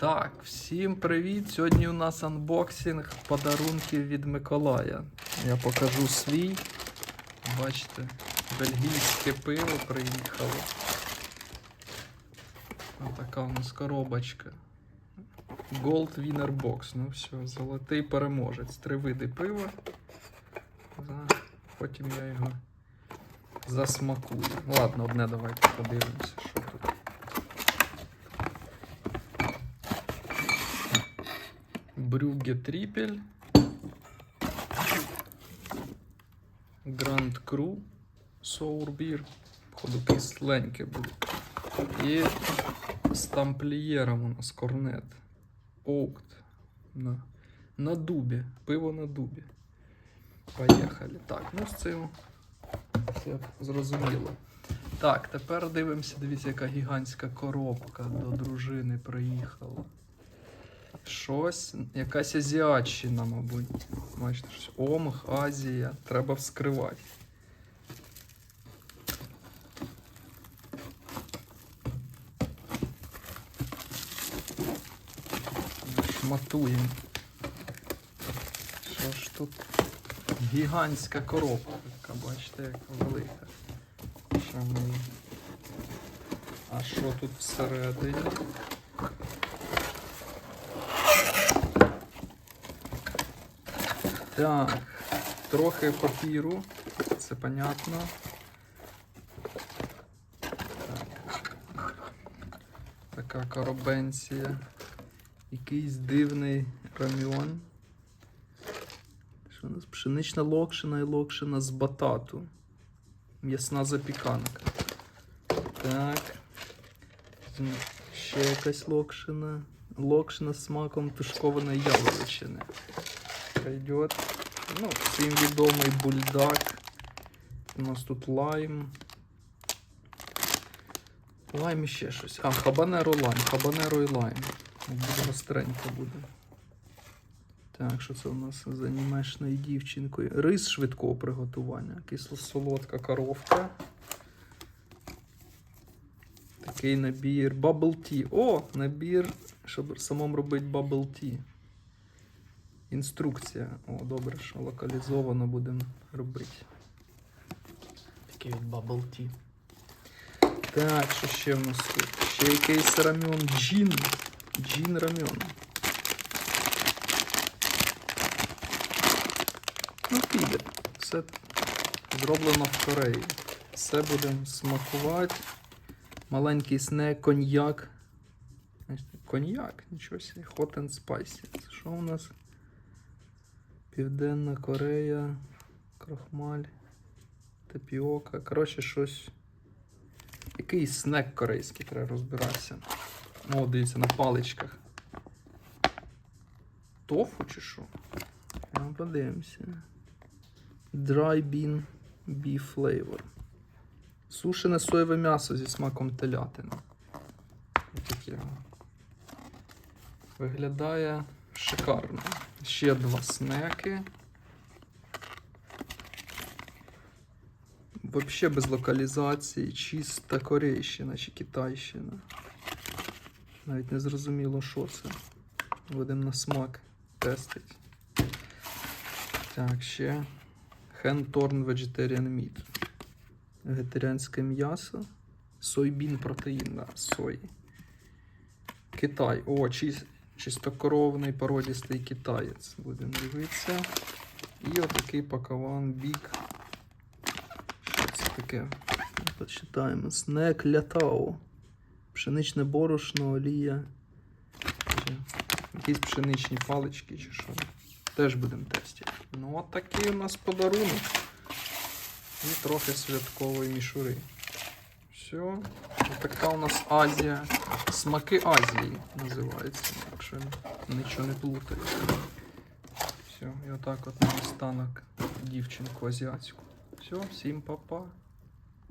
Так, всім привіт! Сьогодні у нас анбоксинг подарунків від Миколая. Я покажу свій. Бачите, бельгійське пиво приїхало. Ось така у нас коробочка. Gold Winner Box. Ну все, золотий переможець. Три види пива. Потім я його засмакую. Ладно, одне давайте подивимося, що тут. Брюгге Тріпель. Гранд Кру. Соурбір. Походу кисленьке буде. І з тамплієром у нас корнет. Оукт. На, на дубі. Пиво на дубі. Поїхали. Так, ну з цим все зрозуміло. Так, тепер дивимося, дивіться, яка гігантська коробка до дружини приїхала. Щось, якась азіатщина, мабуть. Бачите, щось Омг, Азія. Треба вскривати. Шматуємо. Що ж тут? Гігантська коробка, така, бачите, яка велика. Що ми... А що тут всередині? Так, трохи папіру, це понятно. Така коробенція. Якийсь дивний раміон. Що у нас? Пшенична локшина і локшина з батату. М'ясна запіканка. Так. Ще якась локшина. Локшина з смаком тушкованої яловичини. Пойдет. Ну, всім відомий бульдак. У нас тут лайм. Лайм і ще щось. А, хабанеро лайм. Хабанеро і лайм. Буде гостренько буде. Так, що це у нас з анімешною дівчинкою? Рис швидкого приготування. Кисло-солодка коровка. Такий набір. Bubble tea. О, набір, щоб самому робити bubble tea. Інструкція. О, добре, що локалізовано будемо робити. Такий від Bubble Tea. Так, що ще в нас тут? Ще якийсь рамьон. Джін. Джін рамьон. Ну, піде. Все зроблено в Кореї. Все будемо смакувати. Маленький снек, коньяк. Коньяк, нічого. Hot and spicy. Це що у нас? Південна Корея, крохмаль, тапіока. Коротше, щось. Якийсь снек корейський треба розбиратися. О, дивіться, на паличках. Тофу чи що? Ну, подивимося. Dry bean beef flavor. Сушене соєве м'ясо зі смаком телятини. Воно. Виглядає шикарно. Ще два снеки. Вообще без локалізації, чиста Корейщина чи Китайщина. Навіть не зрозуміло, що це. Будемо на смак тестити. Так, ще. Hand torn vegetarian meat. Вегетаріанське м'ясо. Сойбін протеїн, да, сої. Китай. О, чис... чистокровний породістий китаєць. Будемо дивитися. І отакий пакаван бік. Що це таке? Почитаємо. Снек лятао. Пшеничне борошно, олія. Якісь пшеничні палички чи що. Теж будемо тестити. Ну, от такий у нас подарунок. І трохи святкової мішури. Все. Така у нас Азія. Смаки Азії називається, якщо я нічого не плутаю. Все, і отак от на останок дівчинку азіатську. Все, всім па-па.